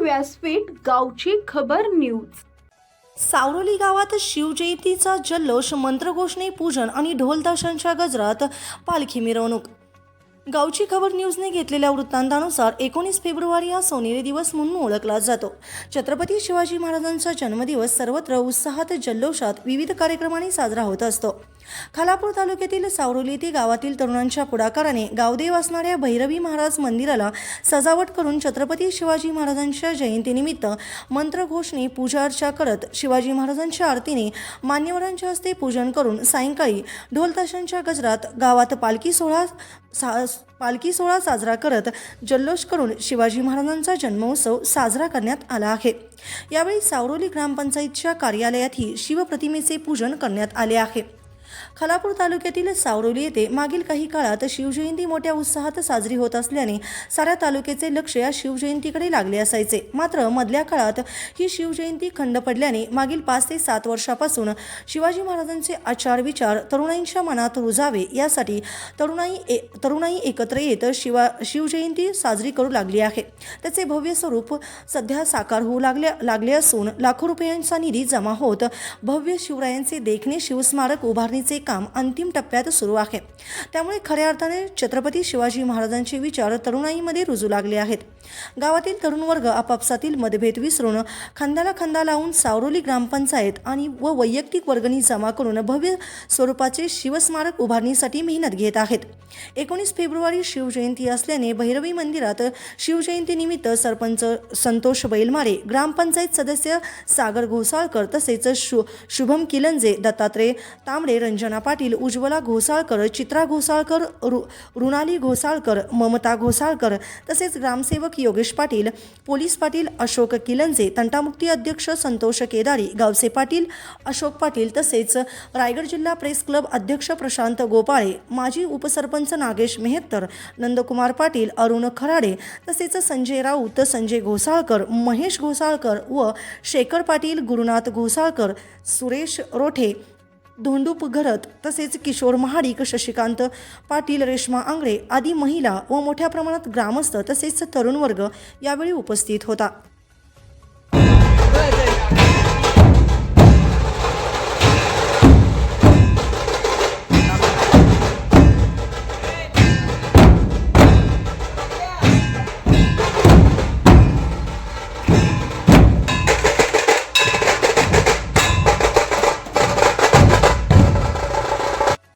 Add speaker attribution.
Speaker 1: व्यासपीठ गावची खबर न्यूज.
Speaker 2: सावरोली गावात शिवजयंतीचा जल्लोष मंत्रघोषणे पूजन आणि ढोलताशांच्या गजरात पालखी मिरवणूक. गावची खबर न्यूजने घेतलेल्या वृत्तांतानुसार एकोणीस फेब्रुवारी हा सोनेरी दिवस म्हणून ओळखला जातो. छत्रपती शिवाजी महाराजांचा जन्मदिवस सर्वत्र उत्साहात जल्लोषात विविध कार्यक्रमांनी साजरा होत असतो. खालापूर तालुक्यातील सावरोली येथे गावातील तरुणांच्या पुढाकाराने गावदेव असणाऱ्या भैरवी महाराज मंदिराला सजावट करून छत्रपती शिवाजी महाराजांच्या जयंतीनिमित्त मंत्रघोषणे पूजा अर्चा करत शिवाजी महाराजांच्या आरतीने मान्यवरांच्या हस्ते पूजन करून सायंकाळी ढोलताशांच्या गजरात गावात पालखी सोहळा सा पालखी सोहळा साजरा करत जल्लोष करून शिवाजी महाराजांचा जन्मोत्सव साजरा करण्यात आला आहे. यावेळी सावरोली ग्रामपंचायतच्या कार्यालयातही शिवप्रतिमेचे पूजन करण्यात आले आहे. खालापूर तालुक्यातील सावरोली येथे मागील काही काळात शिवजयंती मोठ्या उत्साहात साजरी होत असल्याने साऱ्या तालुक्याचे लक्ष या शिवजयंतीकडे लागले असायचे. मात्र मधल्या काळात ही शिवजयंती खंड पडल्याने मागील पाच ते सात वर्षापासून शिवाजी महाराजांचे आचार विचार तरुणाईंच्या मनात रुजावे. यासाठी तरुणाई ए तरुणाई एकत्र येत शिवा शिवजयंती साजरी करू लागली आहे. त्याचे भव्य स्वरूप सध्या साकार होऊ लागले लागले असून लाखो रुपयांचा निधी जमा होत भव्य शिवरायांचे देखणे शिवस्मारक उभारणीचे काम अंतिम टप्प्यात सुरू आहे. त्यामुळे खऱ्या अर्थाने छत्रपती शिवाजी महाराजांचे विचार तरुणाईमध्ये रुजू लागले आहेत. गावातील तरुण वर्ग आपापसातील मतभेद विसरून खांद्याला खांदा लावून सावरोली ग्रामपंचायत आणि व वैयक्तिक वर्गणी जमा करून भव्य स्वरूपाचे शिवस्मारक उभारणीसाठी मेहनत घेत आहेत. एकोणीस फेब्रुवारी शिवजयंती असल्याने भैरवी मंदिरात शिवजयंतीनिमित्त सरपंच संतोष बैलमारे ग्रामपंचायत सदस्य सागर घोसाळकर तसेच शु शुभम किलंजे दत्तात्रय तांबडे रंजना पाटील उज्ज्वला घोसाळकर चित्रा घोसाळकर रु रुणाली घोसाळकर ममता घोसाळकर तसेच ग्रामसेवक योगेश पाटील पोलीस पाटील अशोक किलंजे तंटामुक्ती अध्यक्ष संतोष केदारी गावसे पाटील अशोक पाटील तसेच रायगड जिल्हा प्रेस क्लब अध्यक्ष प्रशांत गोपाळे माजी उपसरपंच नागेश मेहत्तर नंदकुमार पाटील अरुण खराडे तसेच संजय राऊत संजय घोसाळकर महेश घोसाळकर व शेखर पाटील गुरुनाथ घोसाळकर सुरेश रोठे धोंडूप घरत तसेच किशोर महाडिक शशिकांत पाटील रेश्मा आंगळे आदी महिला व मोठ्या प्रमाणात ग्रामस्थ तसेच तरुण वर्ग यावेळी उपस्थित होता.